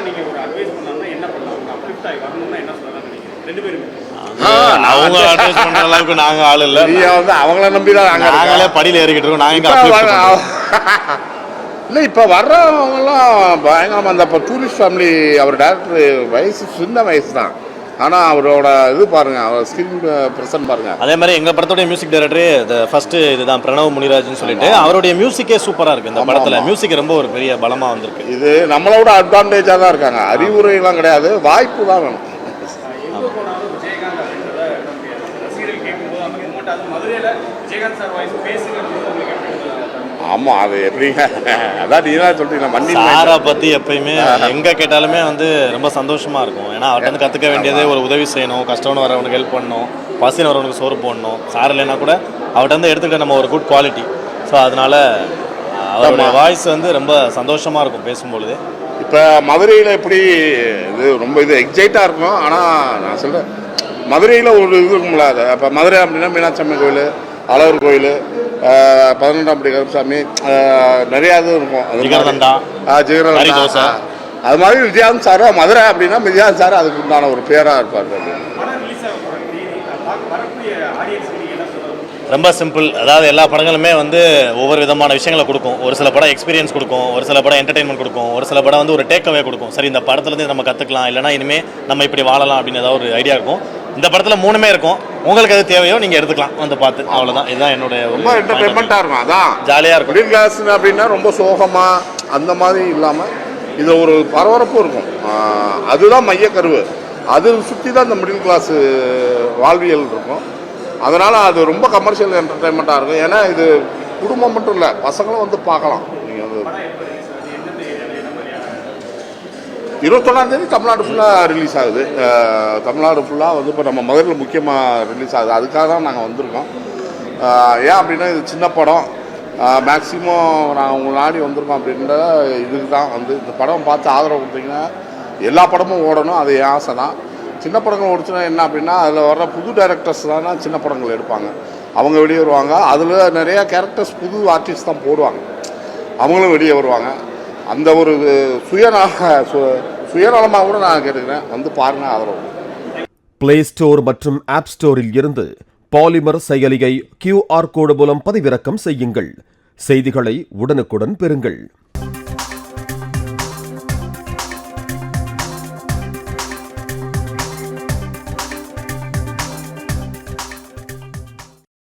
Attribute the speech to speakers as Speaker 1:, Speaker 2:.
Speaker 1: நீங்கள் ஒரு நாங்க ஆள் இல்ல.
Speaker 2: நீ வந்து அவங்கள நம்பி தான்
Speaker 1: நாங்களே படியில ஏறிக்கிட்டு இருக்கோம். நாங்க
Speaker 2: இல்லை இப்போ வர்றவங்கலாம் பயங்கரமாக அந்த இப்போ டூரிஸ்ட் ஃபேமிலி அவர் டேரக்டர் வயசு சின்ன வயசு தான் ஆனால் அவரோட இது பாருங்க அவர் ஸ்கிரீன் ப்ரெசன்ட் பாருங்க.
Speaker 1: அதே மாதிரி எங்க படத்தோட மியூசிக் டைரக்டர் ஃபர்ஸ்ட் இதுதான் பிரணவ் முனிராஜ்னு சொல்லிட்டு அவருடைய மியூசிக்கே சூப்பரா இருக்கு. இந்த படத்துல. மியூசிக் ரொம்ப ஒரு பெரிய பலமா வந்திருக்கு.
Speaker 2: இது நம்மளோட அட்வான்டேஜாக தான் இருக்காங்க. அறிவுரைலாம் கிடையாது வாய்ப்பு தான் வேணும்.
Speaker 3: விஜயகாந்த் சார் வாய்ஸ் பேசுகிறது?
Speaker 2: ஆமாம் அது எப்படிங்க? அதான் நீ தான் சொல்றீங்க மண்ணி
Speaker 1: சாரா பத்தி எப்பயுமே எங்க கேட்டாலுமே வந்து ரொம்ப சந்தோஷமா இருக்கும். ஏன்னா அவர்கிட்ட வந்து கத்துக்க வேண்டியது ஒரு உதவி செய்யணும். கஷ்டம்னு வரவனுக்கு ஹெல்ப் பண்ணணும். பசின்னு வரவனுக்கு சோறு போடணும். சார் இல்லைன்னா கூட அவர்கிட்ட வந்து எடுத்துக்கிட்ட நம்ம ஒரு குட் குவாலிட்டி ஸோ அதனால அவருடைய வாய்ஸ் வந்து ரொம்ப சந்தோஷமா இருக்கும் பேசும்பொழுது.
Speaker 2: இப்போ மதுரையில் எப்படி இது ரொம்ப இது எக்ஸைட்டாக இருக்கும். ஆனால் நான் சொல்கிறேன் மதுரையில் ஒரு இது இருக்கும்ல அது இப்போ மதுரை அப்படின்னா மீனாட்சி அம்மன் கோயில் அழகர் கோயில் பதினெண்டாம் படி கருப்பசாமி நிறையா இது இருக்கும்.
Speaker 1: ஜிகர்தண்டா.
Speaker 2: ஜிகர்தண்டா. அது மாதிரி விஜயகாந்த் சார் மதுரை அப்படின்னா விஜயகாந்த் சார் அதுக்கு உண்டான ஒரு பேராக இருப்பார்
Speaker 1: ரொம்ப சிம்பிள் அதாவது எல்லா படங்களுமே வந்து ஒவ்வொரு விதமான விஷயங்களை கொடுக்கும் ஒரு சில படம் எக்ஸ்பீரியன்ஸ் கொடுக்கும் ஒரு சில படம் என்டர்டைன்மெண்ட் கொடுக்கும் ஒரு சில படம் வந்து ஒரு டேக் அவே கொடுக்கும் சரி இந்த படத்துலேருந்து நம்ம கற்றுக்கலாம் இல்லைனா இனிமே நம்ம இப்படி வாழலாம் அப்படின்னு ஏதாவது ஒரு ஐடியா இருக்கும் இந்த படத்தில் மூணுமே இருக்கும். உங்களுக்கு எது தேவையோ நீங்கள் எடுத்துக்கலாம். வந்து பார்த்து. அவ்வளோதான் இதுதான் என்னுடைய
Speaker 2: ரொம்ப என்டர்டைன்மெண்ட்டாக இருக்கும். அதான்.
Speaker 1: ஜாலியாக இருக்கும்.
Speaker 2: மிடில் கிளாஸ் அப்படின்னா ரொம்ப சோகமாக அந்த மாதிரி இல்லாமல் இது ஒரு பரபரப்பு இருக்கும். அதுதான் மையக்கருவு அது சுற்றி தான் இந்த மிடில் கிளாஸ் வாழ்வியல் இருக்கும். அதனால் அது ரொம்ப கமர்ஷியல் என்டர்டைன்மெண்ட்டாக இருக்கும். ஏன்னா இது குடும்பம் மட்டும் இல்லை பசங்களும் வந்து பார்க்கலாம். நீங்கள் வந்து இருபத்தொன்னாம் தேதி தமிழ்நாடு ஃபுல்லாக ரிலீஸ் ஆகுது. தமிழ்நாடு ஃபுல்லாக வந்து இப்போ நம்ம மதுரையில் முக்கியமாக ரிலீஸ் ஆகுது. அதுக்காக தான் நாங்கள் வந்திருக்கோம். ஏன் அப்படின்னா இது சின்ன படம். மேக்ஸிமம் நான் உங்களை நாடி வந்திருக்கோம் அப்படின்ற இதுக்கு தான் வந்து இந்த படம் பார்த்து ஆதரவு கொடுத்தீங்கன்னா எல்லா படமும் ஓடணும். அது என் ஆசை தான். சின்ன படங்கள் ஓடிச்சுன்னா என்ன அப்படின்னா அதில் வர்ற புது டைரக்டர்ஸ் தான் சின்ன படங்கள் எடுப்பாங்க. அவங்க வெளியே வருவாங்க. அதில் நிறையா கேரக்டர்ஸ் புது ஆர்டிஸ்ட் தான் போடுவாங்க. அவங்களும் வெளியே வருவாங்க. அந்த ஒரு சுயநல சுயநலமாக கூட நான் கேட்டுக்கிறேன். வந்து பாருங்கள் ஆதரவு.
Speaker 4: பிளே ஸ்டோர் மற்றும் ஆப் ஸ்டோரில் இருந்து பாலிமர் செயலியை கியூஆர் கோடு மூலம் பதிவிறக்கம் செய்யுங்கள். செய்திகளை உடனுக்குடன் பெறுங்கள்.